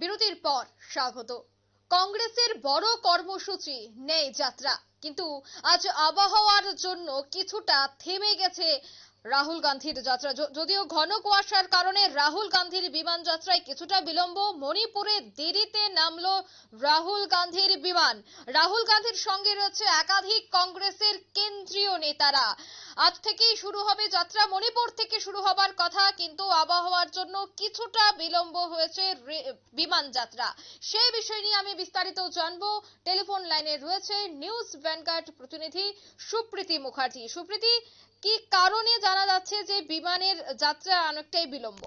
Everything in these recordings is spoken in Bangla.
বিরতির পর স্বাগত। কংগ্রেসের বড় কর্মসূচি, নেই যাত্রা। কিন্তু আজ আবহাওয়ার জন্য কিছুটা থেমে গেছে রাহুল গান্ধীর যাত্রা। যদিও ঘন কুয়াশার কারণে রাহুল গান্ধীর বিমান যাত্রায় কিছুটা বিলম্ব, মণিপুরে দেরিতে নামলো রাহুল গান্ধীর বিমান। রাহুল গান্ধীর সঙ্গে রয়েছে একাধিক কংগ্রেসের কেন্দ্রীয় নেতারা। আজ থেকেই শুরু হবে যাত্রা। মণিপুর থেকে শুরু হবার কথা, কিন্তু আবহাওয়ার জন্য কিছুটা বিলম্ব হয়েছে বিমান যাত্রা। সেই বিষয় নিয়ে আমি বিস্তারিত জানব। টেলিফোন লাইনে রয়েছে নিউজ ভ্যানগার্ড প্রতিনিধি সুপ্রীতি মুখার্জি। সুপ্রীতি, কি কারণে জানা যাচ্ছে যে বিমানের যাত্রা অনেকটাই বিলম্ব?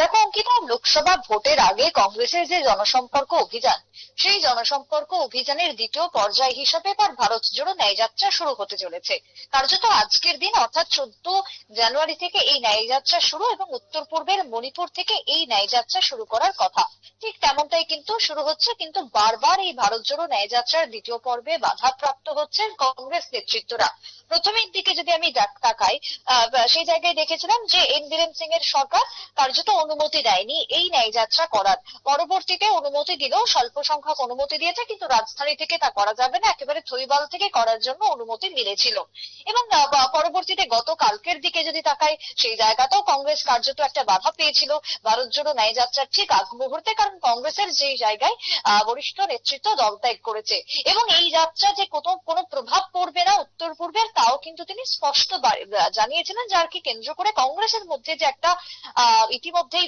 দেখো অঙ্কিতা লোকসভা ভোটের আগে কংগ্রেসের যে জনসম্পর্ক অভিযান, সেই জনসম্পর্ক অভিযানের দ্বিতীয় পর্যায় হিসাবে এবার ভারত জোড়ো ন্যায়যাত্রা শুরু হতে চলেছে। কার্যত আজকের দিন, অর্থাৎ চোদ্দ জানুয়ারি থেকে এই ন্যায়যাত্রা শুরু এবং উত্তর পূর্বের মণিপুর থেকে এই ন্যায়যাত্রা শুরু করার কথা। ঠিক তেমনটাই কিন্তু শুরু হচ্ছে, কিন্তু বারবার এই ভারত জোড়ো ন্যায়যাত্রার দ্বিতীয় পর্বে বাধাপ্রাপ্ত হচ্ছেন কংগ্রেস নেতৃত্বরা। প্রথমের দিকে যদি আমি তাকাই সেই জায়গায় দেখেছিলাম যে এন বীরেন সিং এর সরকার কার্যত অনুমতি দেয়নি। এই ন্যায়যাত্রা করার। পরবর্তীতে অনুমতি দিলেও স্বল্প সংখ্যক অনুমতি দিয়েছে, কিন্তু রাজধানী থেকে তা করা যাবে না। একেবারে থইবাল থেকে করার জন্য অনুমতি মিলেছিল। এবং পরবর্তীতে গত কালকের দিকে যদি তাকাই, সেই জায়গাতেও কংগ্রেস কার্যত একটা বাধা পেয়েছিল। ভারত জোড়ো ন্যায়যাত্রার ঠিক আগ মুহূর্তে, কারণ কংগ্রেসের যে জায়গায় বরিষ্ঠ নেতৃত্ব দলত্যাগ করেছে। এবং এই যাত্রা যে কোনো প্রভাব উত্তর পূর্বের তাও কিন্তু তিনি স্পষ্ট জানিয়েছিলেন যার কি কেন্দ্র করে কংগ্রেসের মধ্যে যে একটা ইতিমধ্যেই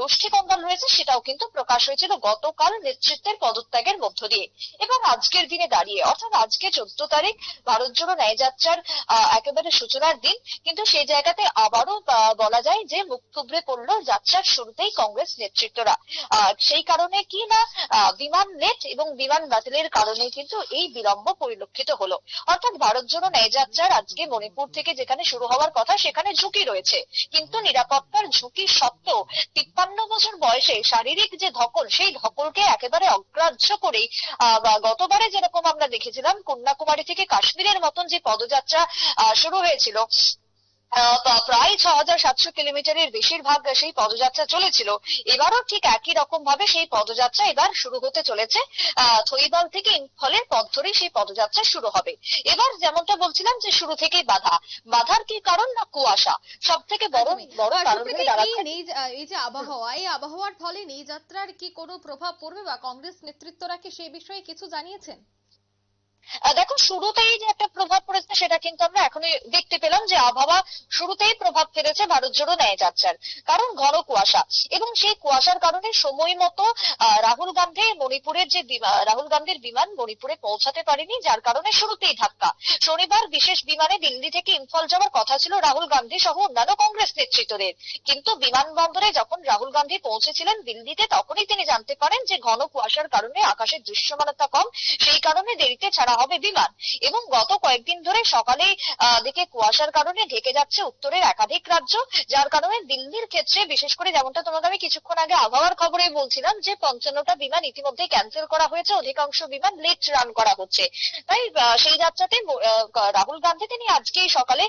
গোষ্ঠী কন্দল রয়েছে সেটাও কিন্তু প্রকাশ হয়েছিল গতকাল নেতৃত্বের পদত্যাগের মধ্য দিয়ে। এবং আজকের দিনে দাঁড়িয়ে অর্থাৎ আজকে চোদ্দ তারিখ ভারত জোড়ো ন্যায়যাত্রার আহ, একেবারে সূচনার দিন কিন্তু সেই জায়গাতে আবারও বলা যায় যে মুখ থুবড়ে পড়ল যাত্রার শুরুতেই কংগ্রেস নেতৃত্বরা। সেই কারণে কি না বিমান লেট এবং বিমান বাতিলের কারণে কিন্তু এই বিলম্ব পরিলক্ষিত হলো। অর্থাৎ ভারত জোড়ো ন্যায়যাত্রার আজকে মণিপুর থেকে যেখানে শুরু হওয়ার কথা, সেখানে ঝুঁকি রয়েছে। কিন্তু নিরাপত্তার ঝুঁকি সত্ত্বেও তিপ্পান্ন বছর বয়সে শারীরিক যে ধকল, সেই ধকলকে একেবারে অগ্রাহ্য করেই গতবারে যেরকম আমরা দেখেছিলাম, কন্যাকুমারী থেকে কাশ্মীরের মতন যে পদযাত্রা শুরু হয়েছিল প্রায় ছ হাজার সাতশো কিলোমিটারের বেশিরভাগ সেই পদযাত্রা চলেছিল। এবারও ঠিক একই রকম ভাবে সেই পদযাত্রা এবার শুরু হতে চলেছে। থইবাল থেকে ইম্ফলের পথ ধরেই সেই পদযাত্রা শুরু হবে। এবার যেমনটা বলছিলাম যে শুরু থেকেই বাধা। বাধার কি কারণ না কুয়াশা? সব থেকে বড় বড় কারণ এই যে আবহাওয়া এই আবহাওয়ার ফলে নেই যাত্রার কি কোনো প্রভাব পড়বে বা কংগ্রেস নেতৃত্বরা কি সেই বিষয়ে কিছু জানিয়েছেন? দেখো শুরুতেই যে একটা প্রভাব পড়েছে, সেটা কিন্তু আমরা এখনই দেখতে পেলাম যে আবহাওয়া শুরুতেই প্রভাব ফেলেছে ভারত জোড়ো ন্যায়যাত্রার কারণ ঘন কুয়াশা। এবং সেই কুয়াশার কারণে সময় মতো রাহুল গান্ধী মণিপুরের যে রাহুল গান্ধীর বিমান মণিপুরে পৌঁছাতে পারেনি, যার কারণে শুরুতেই ধাক্কা। শনিবার বিশেষ বিমানে দিল্লি থেকে ইম্ফল যাওয়ার কথা ছিল রাহুল গান্ধী সহ অন্যান্য কংগ্রেস নেতৃত্বদের। কিন্তু বিমানবন্দরে যখন রাহুল গান্ধী পৌঁছেছিলেন দিল্লিতে, তখনই তিনি জানতে পারেন যে ঘন কুয়াশার কারণে আকাশের দৃশ্যমানতা কম, সেই কারণে দেরিতে ছাড়া হবে বিমান। এবং গত কয়েকদিন ধরে সকালে দিকে কুয়াশার কারণে ঢেকে যাচ্ছে উত্তরের একাধিক রাজ্য যার কারণে দিল্লির ক্ষেত্রে বিশেষ করে যেমনটা তোমাকে আমি কিছুক্ষণ আগে আবহাওয়ার খবরে বলছিলাম যে পঞ্চান্নটা বিমান ইতিমধ্যে ক্যান্সেল করা হয়েছে অধিকাংশ বিমান লেট রান করা হচ্ছে। তাই সেই যাত্রাতে রাহুল গান্ধী তিনি আজকেই সকালে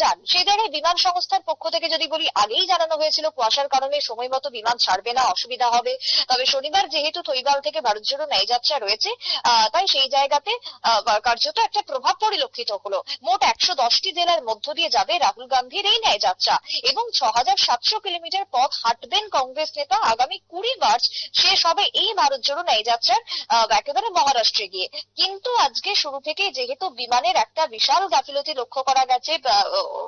যান। সেই ধরনের বিমান সংস্থার পক্ষ থেকে যদি বলি আগেই জানানো হয়েছিল কুয়াশার কারণে সময় মতো বিমান ছাড়বে না অসুবিধা হবে। তবে শনিবার যেহেতু থইগাল থেকে ভারত জোড়ো ন্যায়যাত্রা রয়েছে আহ, তাই সেই জায়গাতে কার্যত একটা প্রভাব পরিলক্ষিত হলো। মোট একশো দশটি জেলার মধ্য দিয়ে যাবে রাহুল গান্ধীর এই ন্যায়যাত্রা এবং ছ হাজার সাতশো কিলোমিটার পথ হাঁটবেন কংগ্রেস নেতা আগামী কুড়ি মার্চ। শেষ হবে এই ভারত জোড়ো ন্যায়যাত্রার আহ, একেবারে মহারাষ্ট্রে গিয়ে। কিন্তু আজকে শুরু থেকে যেহেতু বিমানের একটা বিশাল গাফিলতি লক্ষ্য করা গেছে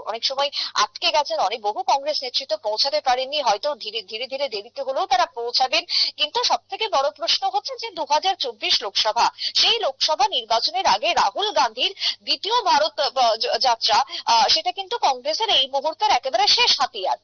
অনেক সময় আটকে গেছেন অনেক বহু কংগ্রেস নেতৃত্ব পৌঁছাতে পারেননি হয়তো ধীরে ধীরে ধীরে দেরিতে হলেও তারা পৌঁছাবেন। কিন্তু সব থেকে বড় প্রশ্ন হচ্ছে যে দু হাজার চব্বিশ লোকসভা সেই লোকসভা নির্বাচনের আগে রাহুল গান্ধীর দ্বিতীয় ভারত যাত্রা সেটা কিন্তু কংগ্রেসের এই মুহূর্তের একেবারে শেষ হাতিয়ার।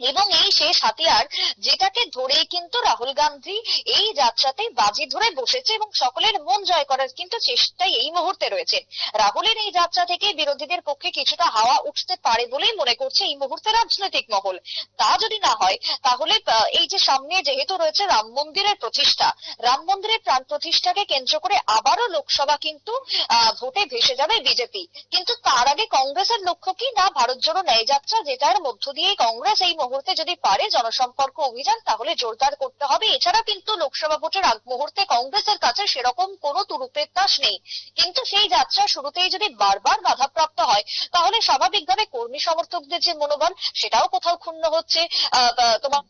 এবং এই শেষ হাতিয়ার যেটাকে ধরেই কিন্তু রাহুল গান্ধী এই যাত্রাতে বাজি ধরে বসেছে এবং সকলের মন জয় করার কিন্তু চেষ্টাই এই মুহূর্তে রয়েছে। রাহুলের এই যাত্রা থেকে বিরোধীদের পক্ষে কিছুটা হাওয়া উঠতে পারে বলেই মনে করছে এই মুহূর্তে রাজনৈতিক মহল। তা যদি না হয় তাহলে এই যে সামনে যেহেতু রয়েছে রাম মন্দিরের প্রতিষ্ঠা রাম মন্দিরের প্রাণ প্রতিষ্ঠাকে কেন্দ্র করে আবারও লোকসভা কিন্তু আহ, ভোটে ভেসে যাবে বিজেপি। কিন্তু তার আগে কংগ্রেসের লক্ষ্য কি? না ভারত জোড়ো ন্যায় যাত্রা যেটার মধ্য দিয়ে কংগ্রেস এই মুহূর্তে যদি পারে জনসম্পর্ক অভিযান তাহলে জোরদার করতে হবে। এছাড়া কিন্তু লোকসভা ভোটের আগ মুহূর্তে কংগ্রেসের কাছে সেরকম কোনো তুরুপের তাস নেই। কিন্তু সেই যাত্রা শুরুতেই যদি বারবার বাধাপ্রাপ্ত হয় তাহলে স্বাভাবিকভাবে কর্মী সমর্থকদের যে মনোবল সেটাও কোথাও ক্ষুণ্ণ হচ্ছে। তোমার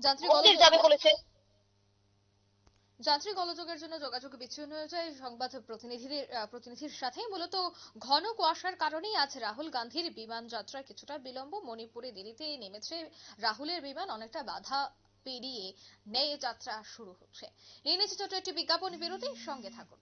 যান্ত্রিক যাবে বলেছে। যান্ত্রিক গোলযোগের জন্য যোগাযোগ বিচ্ছিন্ন হয়ে যায়। সংবাদ প্রতিনিধিদের প্রতিনিধির সাথেই মূলত ঘন কুয়াশার কারণেই আজ রাহুল গান্ধীর বিমান যাত্রা কিছুটা বিলম্ব। মণিপুরে দিল্লিতে নেমেছে রাহুলের বিমান, অনেকটা বাধা পেরিয়ে ন্যায় যাত্রা শুরু হচ্ছে। নিয়ে ছোট্ট ছোট একটি বিজ্ঞাপন বিরতির সঙ্গে থাকুন।